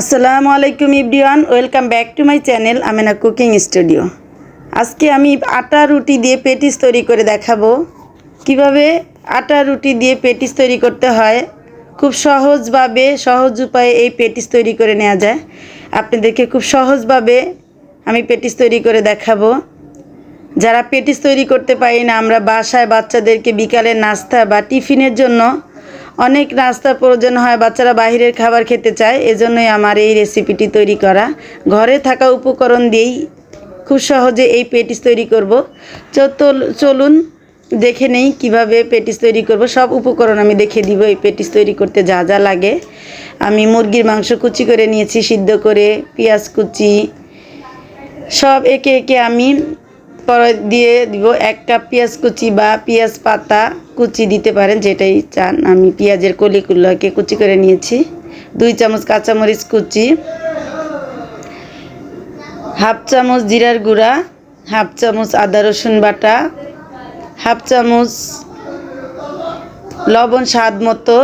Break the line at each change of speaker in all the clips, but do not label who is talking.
আসসালামু আলাইকুম ইব্রিয়ান, welcome back to my channel Amena cooking studio. আজকে আমি আটা রুটি দিয়ে পেটিস তৈরি করে দেখাবো। কীভাবে আটা রুটি দিয়ে পেটিস তৈরি করতে হয়? খুব সহজভাবে, সহজ উপায়ে এই পেটিস তৈরি করে নেওয়া যায়। আপনাদেরকে খুব সহজভাবে আমি পেটিস তৈরি করে দেখাবো। যারা পেটিস তৈরি করতে পারি না, আমরা বাসায় বাচ্চাদেরকে বিকালের নাস্তা বা টিফিনের জন্য অনেক নাস্তার প্রয়োজন হয়, বাচ্চারা বাইরের খাবার খেতে চায়, এজন্যই আমার এই রেসিপিটি তৈরি করা। ঘরে থাকা উপকরণ দিয়েই খুব সহজে এই পেটিস তৈরি করব। চল- চলুন দেখে নেই কীভাবে পেটিস তৈরি করব। সব উপকরণ আমি দেখে দিব এই পেটিস তৈরি করতে যা যা লাগে। আমি মুরগির মাংস কুচি করে নিয়েছি, সিদ্ধ করে পেঁয়াজ কুচি। সব একে একে আমি পরে দিয়ে দিব এক কাপ পেঁয়াজ কুচি বা পেঁয়াজ পাতা কুচি দিতে পারেন যেটাই চান। আমি পেঁয়াজের কলিগুলোকে কুচি করে নিয়েছি। দুই চামচ কাঁচামরিচ কুচি, হাফ চামচ জিরার গুঁড়া, হাফ চামচ আদা রসুন বাটা, হাফ চামচ লবণ স্বাদ মতো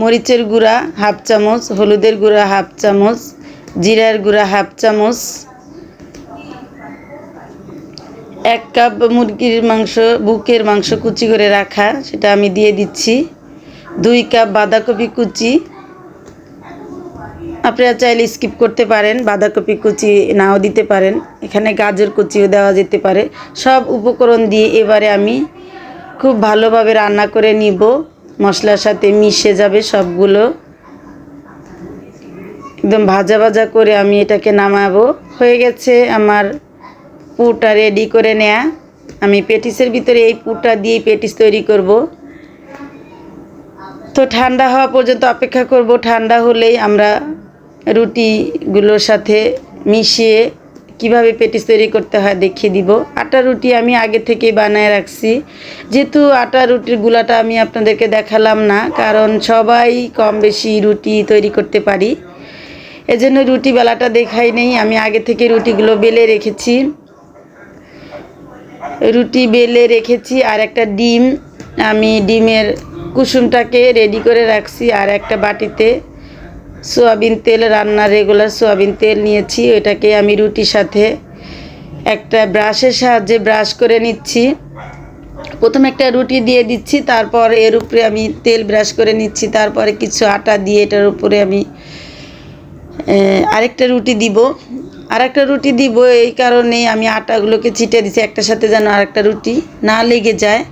মরিচের গুঁড়া, হাফ চামচ হলুদের গুঁড়া, হাফ চামচ জিরার গুঁড়া, হাফ চামচ এক কাপ মুরগির মাংস, বুকের মাংস কুচি করে রাখা, সেটা আমি দিয়ে দিচ্ছি। দুই কাপ বাঁধাকপি কুচি। আপনারা চাইলে স্কিপ করতে পারেন, বাঁধাকপি কুচি নাও দিতে পারেন। এখানে গাজর কুচিও দেওয়া যেতে পারে। সব উপকরণ দিয়ে এবারে আমি খুব ভালোভাবে রান্না করে নিব। মশলার সাথে মিশে যাবে সবগুলো। একদম ভাজা ভাজা করে আমি এটাকে নামাবো। হয়ে গেছে আমার পুরটা রেডি করে নেয়া। আমি পেটিসের ভিতরে এই পুরটা দিয়ে পেটিস তৈরি করব। তো ঠান্ডা হওয়া পর্যন্ত অপেক্ষা করব। ঠান্ডা হলেই আমরা রুটিগুলোর সাথে মিশিয়ে কীভাবে পেটিস তৈরি করতে হয় দেখিয়ে দিব। আটা রুটি আমি আগে থেকে বানায় রাখছি। যেহেতু আটা রুটির গুলাটা আমি আপনাদেরকে দেখালাম না, কারণ সবাই কম বেশি রুটি তৈরি করতে পারি। এজন্য রুটি বেলাটা দেখাই নেই। আমি আগে থেকে রুটিগুলো বেলে রেখেছি। রুটি বেলে রেখেছি আর একটা ডিম। আমি ডিমের কুসুমটাকে রেডি করে রাখছি আর একটা বাটিতে সোয়াবিন তেল, রান্নার রেগুলার সোয়াবিন তেল নিয়েছি। ওইটাকে আমি রুটির সাথে একটা ব্রাশের সাহায্যে ব্রাশ করে নিচ্ছি। প্রথমে একটা রুটি দিয়ে দিচ্ছি, তারপর এর উপরে আমি তেল ব্রাশ করে নিচ্ছি। তারপরে কিছু আটা দিয়ে এটার উপরে আমি আরেকটা রুটি দিব। আর একটা রুটি দিব এই কারণে আমি আটাগুলোকে ছিটে দিছি একটার সাথে যেন আরেকটা রুটি না লেগে যায়।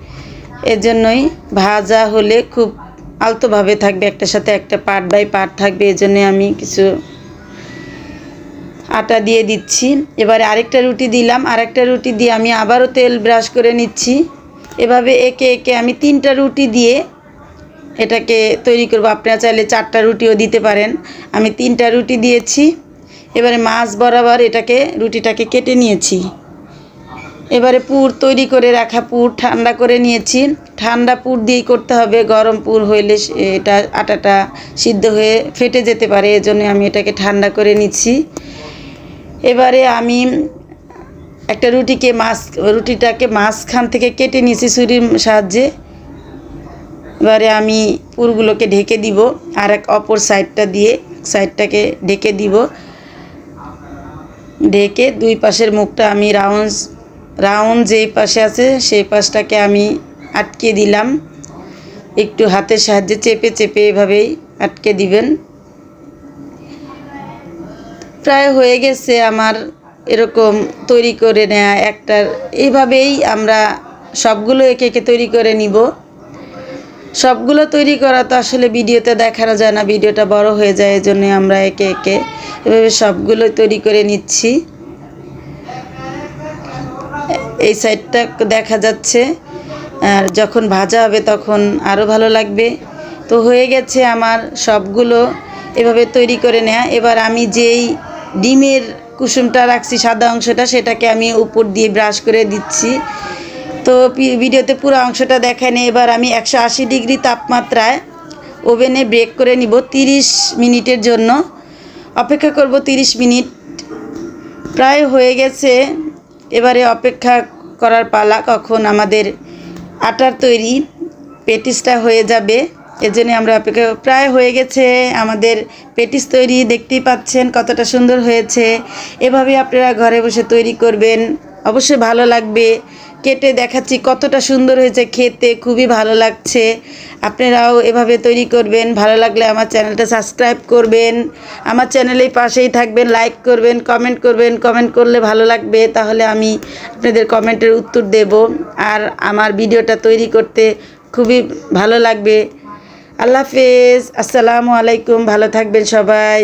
এর জন্যই ভাজা হলে খুব আলতোভাবে থাকবে, একটার সাথে একটা পার্ট বাই পার্ট থাকবে। এই জন্যে আমি কিছু আটা দিয়ে দিচ্ছি। এবারে আরেকটা রুটি দিলাম। আরেকটা রুটি দিয়ে আমি আবারও তেল ব্রাশ করে নিচ্ছি। এভাবে একে একে আমি তিনটা রুটি দিয়ে এটাকে তৈরি করব। আপনারা চাইলে চারটা রুটিও দিতে পারেন। আমি তিনটা রুটি দিয়েছি। এবারে মাছ বরাবর এটাকে, রুটিটাকে কেটে নিয়েছি। এবারে পুর তৈরি করে রাখা পুর ঠান্ডা করে নিয়েছি। ঠান্ডা পুর দিয়েই করতে হবে। গরম পুর হইলে এটা আটাটা সিদ্ধ হয়ে ফেটে যেতে পারে। এজন্য আমি এটাকে ঠান্ডা করে নিচ্ছি। এবারে আমি একটা রুটিকে মাছ রুটিটাকে মাঝখান থেকে কেটে নিয়েছি ছুরির সাহায্যে। এবারে আমি পুরগুলোকে ঢেকে দিব আর এক অপর সাইডটা দিয়ে সাইডটাকে ঢেকে দিব। ঢেকে দুই পাশের মুখটা আমি রাউন্ড রাউন্ড যেই পাশে আছে সেই পাশটাকে আমি আটকে দিলাম। একটু হাতের সাহায্যে চেপে চেপে এভাবেই আটকে দিবেন। প্রায় হয়ে গেছে আমার এরকম তৈরি করে নেওয়া একটার। এইভাবেই আমরা সবগুলো একে একে তৈরি করে নিব। সবগুলো তৈরি করা তো আসলে ভিডিওতে দেখানো যায় না, ভিডিওটা বড় হয়ে যায় এই জন্য আমরা একে একে এভাবে সবগুলো তৈরি করে নিচ্ছি। এই সাইডটা দেখা যাচ্ছে, আর যখন ভাজা হবে তখন আরও ভালো লাগবে। তো হয়ে গেছে আমার সবগুলো এভাবে তৈরি করে নেওয়া এবার আমি যেই ডিমের কুসুমটা রাখছি সাদা অংশটা, সেটাকে আমি উপর দিয়ে ব্রাশ করে দিচ্ছি। তো ভিডিওতে পুরো অংশটা দেখায়নি এবার আমি একশো আশি ডিগ্রি তাপমাত্রায় ওভেনে ব্রেক করে নিব তিরিশ মিনিটের জন্য। অপেক্ষা করব তিরিশ মিনিট। প্রায় হয়ে গেছে। এবারে অপেক্ষা করার পালা কখন আমাদের আটার তৈরি পেটিসটা হয়ে যাবে। এর জন্য আমরা অপেক্ষা প্রায় হয়ে গেছে। আমাদের পেটিস তৈরি দেখতেই পাচ্ছেন কতটা সুন্দর হয়েছে। এভাবে আপনারা ঘরে বসে তৈরি করবেন। অবশ্যই ভালো লাগবে। কেটে দেখাচ্ছি, কতটা সুন্দর হয়েছে খেতে, খুবই ভালো লাগছে। আপনারাও এভাবে তৈরি করবেন, ভালো লাগলে আমার চ্যানেলটা সাবস্ক্রাইব করবেন। আমার চ্যানেলের পাশেই থাকবেন, লাইক করবেন, কমেন্ট করবেন, কমেন্ট করলে ভালো লাগবে, তাহলে আমি আপনাদের কমেন্টের উত্তর দেব। আর আমার ভিডিওটা তৈরি করতে খুবই ভালো লাগবে। আল্লাহ হাফেজ, আসসালামু আলাইকুম, ভালো থাকবেন সবাই।